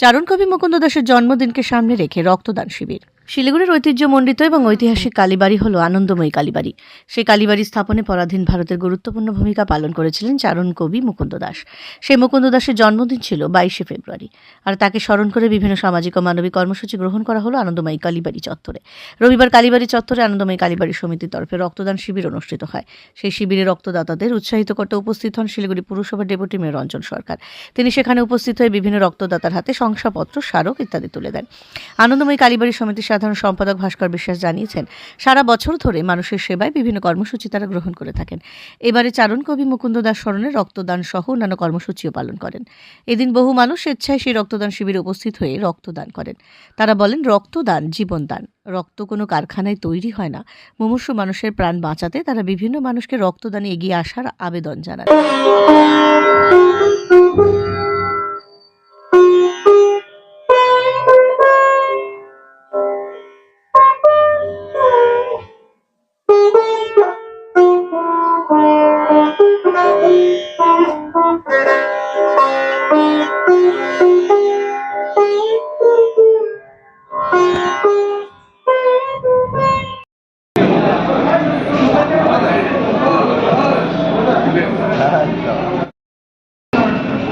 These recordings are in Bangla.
চারণ কবি মুকুন্দ দাসের জন্মদিনকে সামনে রেখে রক্তদান শিবির। শিলিগুড়ির ঐতিহ্যমণ্ডিত এবং ঐতিহাসিক কালীবাড়ি হল আনন্দময়ী কালীবাড়ি। সেই কালীবাড়ি স্থাপনে পরাধীন ভারতের গুরুত্বপূর্ণ ভূমিকা পালন করেছিলেন চারণ কবি মুকুন্দ দাস। সেই মুকুন্দ দাসের জন্মদিন ছিল বাইশে ফেব্রুয়ারি। আর তাকে স্মরণ করে বিভিন্ন সামাজিক ও মানবিক কর্মসূচি গ্রহণ করা হলো আনন্দময়ী কালীবাড়ি চত্বরে। রবিবার কালীবাড়ি চত্বরে আনন্দময়ী কালীবাড়ি সমিতির তরফে রক্তদান শিবির অনুষ্ঠিত হয়। সেই শিবিরে রক্তদাতাদের উৎসাহিত করতে উপস্থিত হন শিলিগুড়ি পুরসভার ডেপুটি মেয়র রঞ্জন সরকার। তিনি সেখানে উপস্থিত হয়ে বিভিন্ন রক্তদাতার হাতে শংসাপত্র, স্মারক ইত্যাদি তুলে দেন। আনন্দময়ী কালীবাড়ি সমিতির সাধারণ সম্পাদক ভাস্কর বিশ্বাস জানিয়েছেন, সারা বছর ধরে মানুষের সেবায় বিভিন্ন কর্মসূচি তারা গ্রহণ করে থাকেন। এবারে চারণ কবি মুকুন্দ দাস স্মরণে রক্তদান সহ অন্যান্য কর্মসূচিও পালন করেন। এদিন বহু মানুষ স্বেচ্ছায় সেই রক্তদান শিবিরে উপস্থিত হয়ে রক্তদান করেন। তারা বলেন, রক্তদান জীবনদান রক্ত কোনো কারখানায় তৈরি হয় না। মুমূর্ষু মানুষের প্রাণ বাঁচাতে তারা বিভিন্ন মানুষকে রক্তদানে এগিয়ে আসার আবেদন জানান।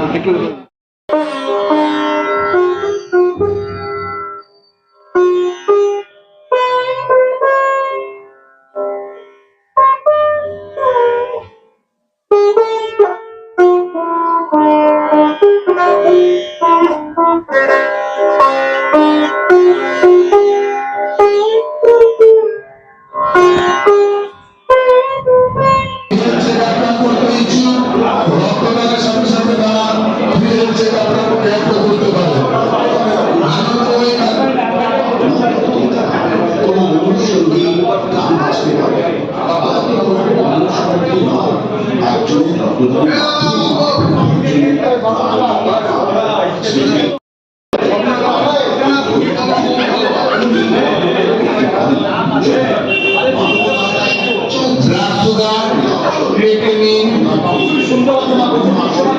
রক্তদানের মনুষ্যকে গান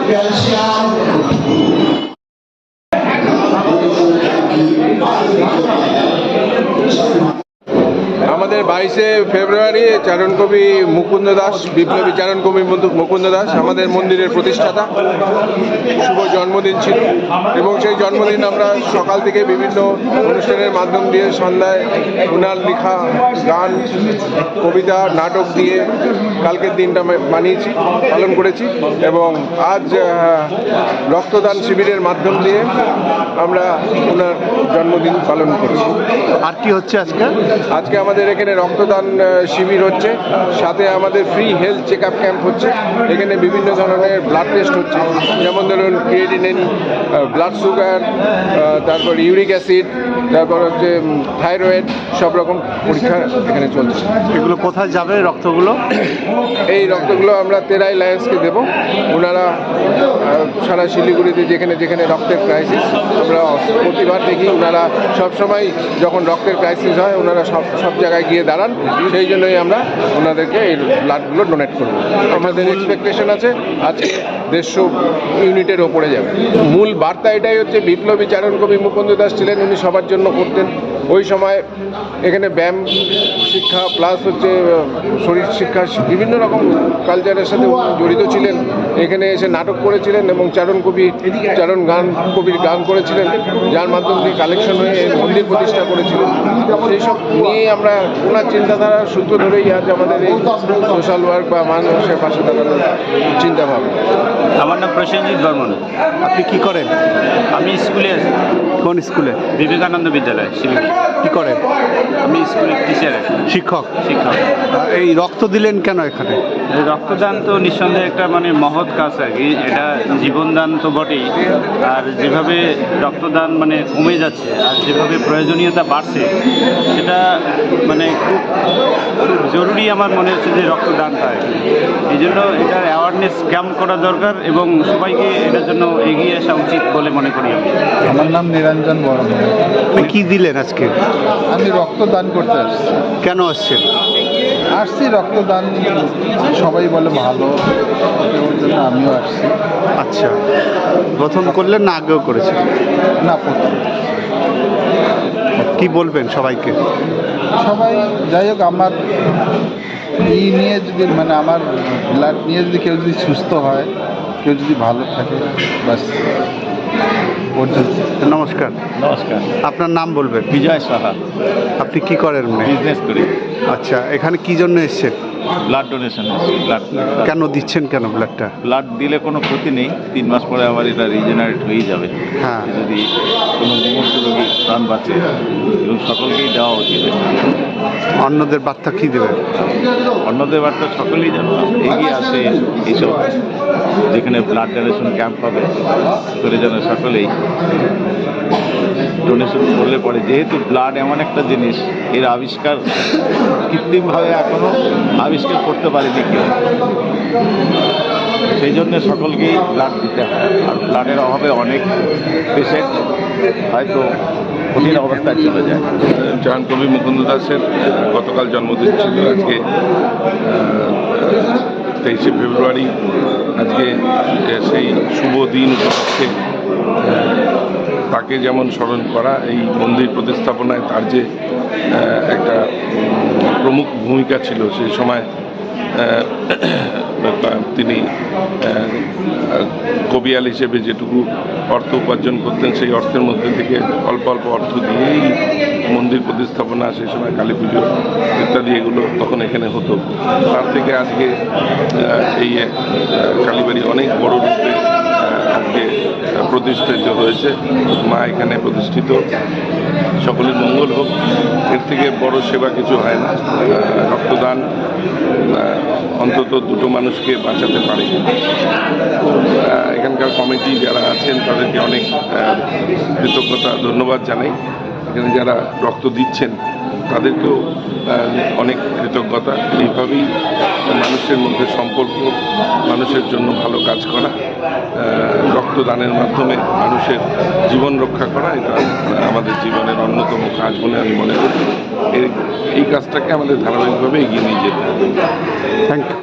ক্যালসিয়াম বাইশে ফেব্রুয়ারি চারণ কবি মুকুন্দ দাস, বিপ্লবী চারণ কবি মুকুন্দ দাস, আমাদের মন্দিরের প্রতিষ্ঠাতা। শুভ জন্মদিন ছিল। এবং সেই জন্মদিন আমরা সকাল থেকে বিভিন্ন অনুষ্ঠানের মাধ্যম দিয়ে সন্ধ্যায় ওনার লেখা গান, কবিতা, নাটক দিয়ে কালকের দিনটা মানিয়েছি, পালন করেছি। এবং আজ রক্তদান শিবিরের মাধ্যম দিয়ে আমরা ওনার জন্মদিন পালন করেছি। আর কি হচ্ছে আজকে? আজকে আমাদের এখানে রক্তদান শিবির হচ্ছে। সাথে আমাদের free health check up camp হচ্ছে। এখানে বিভিন্ন ধরনের ব্লাড টেস্ট হচ্ছে। যেমন ধরুন ক্রিয়েটিনিন ব্লাড সুগার তারপর ইউরিক অ্যাসিড তারপর হচ্ছে থাইরয়েড সব রকম পরীক্ষা এখানে চলছে। এগুলো কোথায় যাবে রক্তগুলো? এই রক্তগুলো আমরা তেরাই লায়েন্সকে দেব। ওনারা সারা শিলিগুড়িতে যেখানে যেখানে রক্তের ক্রাইসিস আমরা প্রতিবার দেখি ওনারা সবসময় যখন রক্তের ক্রাইসিস হয় ওনারা সব সব জায়গায় গিয়ে দাঁড়ান। সেই জন্যই আমরা ওনাদেরকে এই ব্লাডগুলো ডোনেট করব। আমাদের এক্সপেকটেশন আছে আজকে দেড়শো ইউনিটের ওপরে যাবে। মূল বার্তা এটাই হচ্ছে বিপ্লবী চারণ কবি মুকুন্দ দাস ছিলেন উনি সবার জন্য করতেন। ওই সময় এখানে ব্যায়াম শিক্ষা প্লাস হচ্ছে শরীর শিক্ষা বিভিন্ন রকম কালচারের সাথে জড়িত ছিলেন। এখানে এসে নাটক করেছিলেন এবং চারণ কবি চারণ গান কবির গান করেছিলেন যার মাধ্যম দিয়ে কালেকশন হয়ে মন্দির প্রতিষ্ঠা করেছিলেন। সেই সব নিয়েই আমরা ওনার চিন্তাধারার সূত্র ধরেই আজ আমাদের এই সোশ্যাল ওয়ার্ক বা মানুষের পাশে দাঁড়ানোর চিন্তা ভাবনা আমার নাম প্রসেনজিৎ বর্মন। আপনি কি করেন? আমি স্কুলে কোন স্কুলে? বিবেকানন্দ বিদ্যালয় কি করেন? আমি স্কুলের টিচার শিক্ষক? শিক্ষক। এই রক্ত দিলেন কেন এখানে? এই রক্তদান তো নিঃসন্দেহে একটা মানে মহৎ কাজ আর কি এটা জীবনদান তো বটেই। আর যেভাবে রক্তদান মানে কমে যাচ্ছে আর যেভাবে প্রয়োজনীয়তা বাড়ছে সেটা মানে খুব খুব জরুরি আমার মনে হচ্ছে যে রক্তদানটা আর কি। এই জন্য এটার অ্যাওয়ারনেস ক্যাম্প করা দরকার এবং সবাইকে এটার জন্য এগিয়ে আসা উচিত বলে মনে করি আমি। আমার নাম নিরঞ্জন বর্মন আপনি কি দিলেন আজকে? আমি রক্তদান করতে আসছি। কেন আসছেন? আসছি রক্তদান সবাই বলে ভালো। ওর আমিও আসছি। আচ্ছা। প্রথম করলেন না আগেও করেছেন? না প্রথম। কি বলবেন সবাইকে? সবাই যাই হোক আমার ই নিয়ে যদি মানে আমার ব্লাড নিয়ে যদি কেউ যদি সুস্থ হয় কেউ যদি ভালো থাকে বাস পর্যন্ত নমস্কার। নমস্কার। আপনার নাম বলবেন? বিজয় সাহা। আপনি কি করেন? মানে? বিজনেস করি। আচ্ছা এখানে কি জন্য এসছেন? ব্লাড ডোনেশন ব্লাড কেন দিচ্ছেন কেন ব্লাডটা ব্লাড দিলে কোনো ক্ষতি নেই তিন মাস পরে আবার এটা রিজেনারেট হয়েই যাবে। হ্যাঁ। যদি কোনো মুমূর্ষ রোগী প্রাণ বাঁচে এবং সকলকেই দেওয়া উচিত। অন্যদের বার্তা কি দেবে অন্যদের বার্তা সকলেই যেন এগিয়ে আসে এইসব যেখানে ব্লাড ডোনেশন ক্যাম্প হবে করে যেন সকলেই ডোনেশন করলে পরে যেহেতু ব্লাড এমন একটা জিনিস, এর আবিষ্কার কৃত্রিমভাবে এখনও আবিষ্কার করতে পারেনি কেউ। সেই জন্য সকলকেই ব্লাড দিতে হয়। আর ব্লাডের অভাবে অনেক পেশেন্ট হয়তো কঠিন অবস্থায় চলে যায়। জাহান কবি মুকুন্দ দাসের গতকাল জন্মদিন ছিল আজকে তেইশে ফেব্রুয়ারি। আজকে সেই শুভ দিন উপলক্ষে তাকে যেমন স্মরণ করা, এই মন্দির প্রতিস্থাপনায় তার যে একটা প্রমুখ ভূমিকা ছিল সেই সময় তিনি কবিয়াল হিসেবে যেটুকু অর্থ উপার্জন করতেন সেই অর্থের মধ্যে থেকে অল্প অল্প অর্থ দিয়েই মন্দির প্রতিস্থাপনা, সেই সময় কালী পুজো ইত্যাদি এগুলো তখন এখানে হতো। তার থেকে আজকে এই কালীবাড়ি অনেক বড় রূপে প্রতিষ্ঠিত হয়েছে। মা এখানে প্রতিষ্ঠিত। সকলের মঙ্গল হোক। এর থেকে বড় সেবা কিছু হয় না। রক্তদান অন্তত দুটো মানুষকে বাঁচাতে পারে। এখানকার কমিটি যারা আছেন, তাদেরকে অনেক কৃতজ্ঞতা, ধন্যবাদ জানাই। এখানে যারা রক্ত দিচ্ছেন তাদেরকেও অনেক কৃতজ্ঞতা। এইভাবেই মানুষের মধ্যে সম্পর্ক, মানুষের জন্য ভালো কাজ করা রক্তদানের মাধ্যমে মানুষের জীবন রক্ষা করা, এটা আমাদের জীবনের অন্যতম কাজ বলে আমি মনে করি। এই কাজটাকে আমাদের ধারাবাহিকভাবে এগিয়ে নিয়ে যেতে হবে। Thank you